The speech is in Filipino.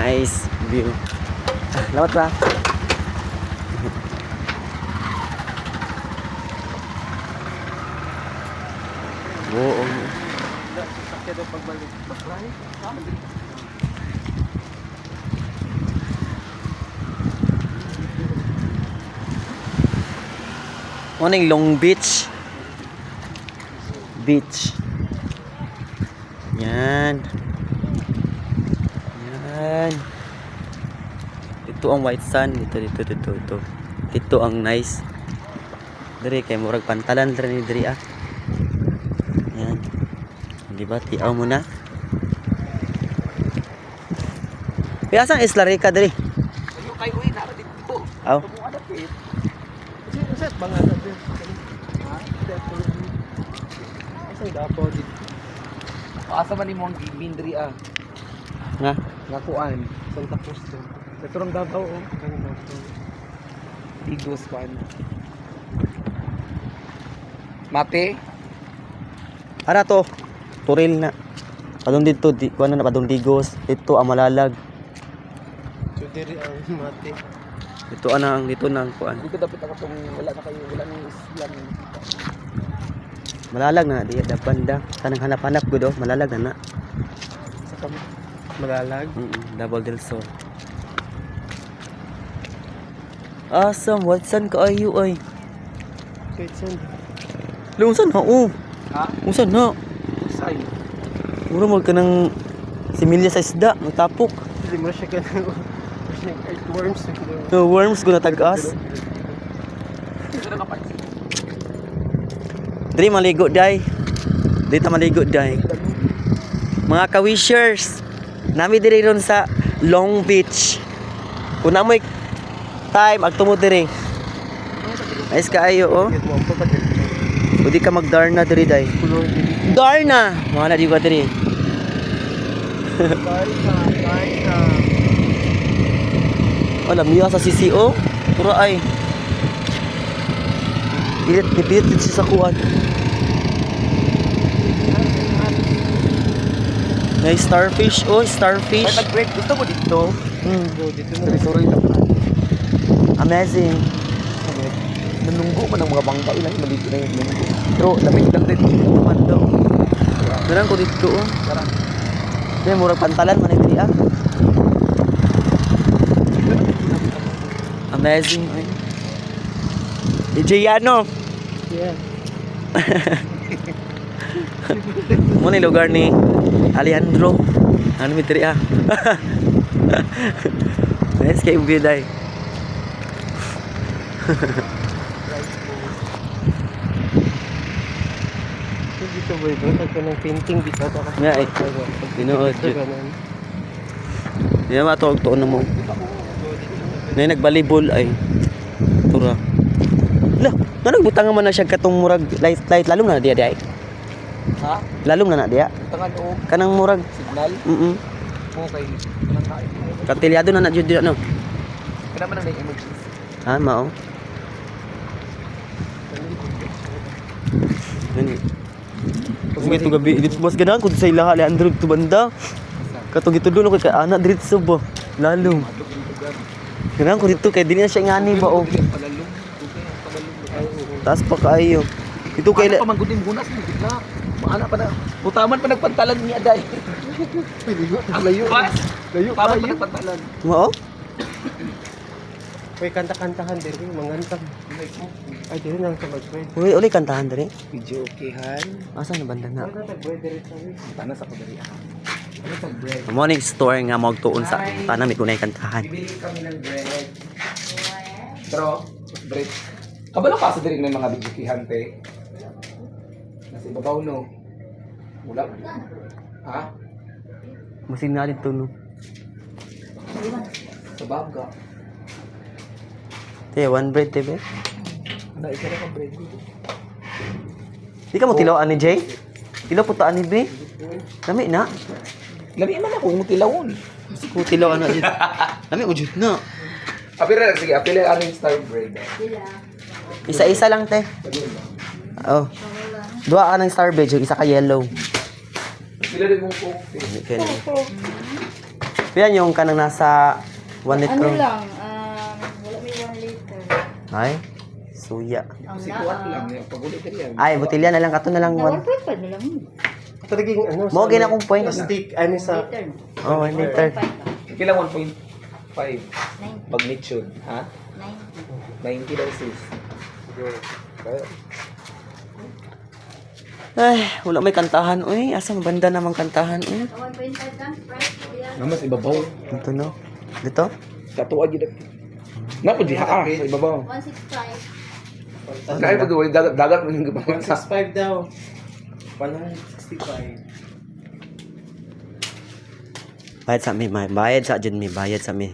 Nice view. Lawat ba? Oo. Sakya daw pagbalik. Baklan? Morning Long Beach. Beach. Yan. Yan. Ito ang white sand. Dito, dito, dito, ito. Ito ang nice. Dari kay murag pantalan diri ni diri ah. Yan. Di ba? Tiaw mo na. Kaya saan isla Rica diri? Ayo kay uwi na dito. Aw. Kung ada pit. Kasi set bang ada din. Ha? Dito. Asa dapo dito. Asa man imong gibindri ah. Nga. Nga kuan. Santa Cruz to. Ito rang Davao oh. Ano mo to? Tigos kuan. Mate. Ara to. Turil na. Padung dito, di ko ano na padung digos. Ito ang malalag. So diri ang mate. Ito anang dito nang kuan. Dito dapat ako tong wala na kayo wala nang islam. Malalag na di da banda. Kanang hanap-hanap gud oh, malalag na na. Sa kam malalag. Mm double del sol. Awesome, what san kaayo ay? Wait, saan? Lungsan na oh. Ha? Unsan na? Say. Mura mo ka ng similya sa isda, matapok. Hindi mo siya ganun. Siya earthworms. No worms guna tagas. Diri maligo day. Dito maligo day. Mga ka-wishers, nami diri ron sa Long Beach. Kung na time, agtumo diri. Nice kaayo, oh. Pwede ka mag-darna diri, day. Darna! Mga na di ba diri? Wala, miya sa CCO. Pura ay. Pilit, pilit siya sa kuwan. May starfish, oh, starfish. nag-break. Gusto mo dito? Hmm, Bro, dito na. Sorry lang. amazing. Nanunggo man ang mga bangka ilang malito na yung nunggo. Pero lamig lang din dito naman daw. Meron ko dito, oh. Tara. May murag pantalan man ito, ah. Amazing, ay. DJ Yano. Yeah. Mo ni lugar ni Alejandro. Ano mi diri ah. Nice kay view. So dito boy, bro, tagka ng painting dito. Taka Nga, eh. Tinuod. Di na matawag to na mo. Nay nagbalibol ay tura. La, nga nagbutang man na siya katong murag light light lalong na na diya diya. Ha? Lalong na na diya. Tangan o Kanang murag signal. mm Okay. Kanang kain. Katilyado na na jud diya no. Kaya man ang emergency. Ha, mao. Gani. Sige to gabi, dito mas ganahan kung sa ilaha Leandro to banda. Katong gitudo ko kay ana diretso ba. Lalong. Ganahan ko dito kay dili na siya ngani ba o. Palalong. Taas pa kaayo. Dito kay Ano pa manggudin gunas mo gitna. Maana pa na. Butaman pa nagpantalan niya day. Piligo, layo. Layo pa pa nagpantalan. Mao? May kanta-kantahan din, yung mangantang. Ay, dito lang sa mag-bread. Uy, uli kantahan diri. Video okayhan. Asa na banda na? Dito sa pagdari ako. Ano tag-bread? Morning store nga magtuon sa tanami kunay kantahan. Bibili kami ng bread. Pero, bread. Kabalo ka sa diri ng mga video okayhan, te? Nasa ibabaw, no? Wala. Ha? Masin na dito no. Sa babga. Te, one bread te be. Ano, isa na ka bread. Di ka mo tilawan ni Jay? Tilaw po taan ni be. Lami na. Lami man ako, mutilawon. Ko tilaw na jud. Lami ko jud na. Apira, sige, apila ano yung star bread. Isa-isa lang te. Oh. Dua ka ng star bread, yung isa ka yellow. Pila din mong coke. Kaya Yan yung kanang nasa 1 Ano litro. lang, um, wala may 1 liter. Ay, suya. Ang Si na, kuwat lang. yung Pagulit ka yan. Ay, butilya na lang. Kato na lang. na One. 1.5 na lang. Talagang ano, Mo gina akong point. Plastic, ano sa... Liter. Oh, 1 liter. 1.5 lang. Kailan 1.5? 90. Magnitude. Ha? 90. 90 daw sis. Kaya, Ay, wala may kantahan. Uy, asa banda namang kantahan. Uy, 1.5 lang, price ko yan. namas ibabaw. dito no. Dito? Katuwa gid. Napa di ha sa ibabaw. 165. Kaya pa doon dagat dagat yung gabaw. 165 daw. 165. Bayad sa mi, may bayad sa dyan mi, bayad sa mi.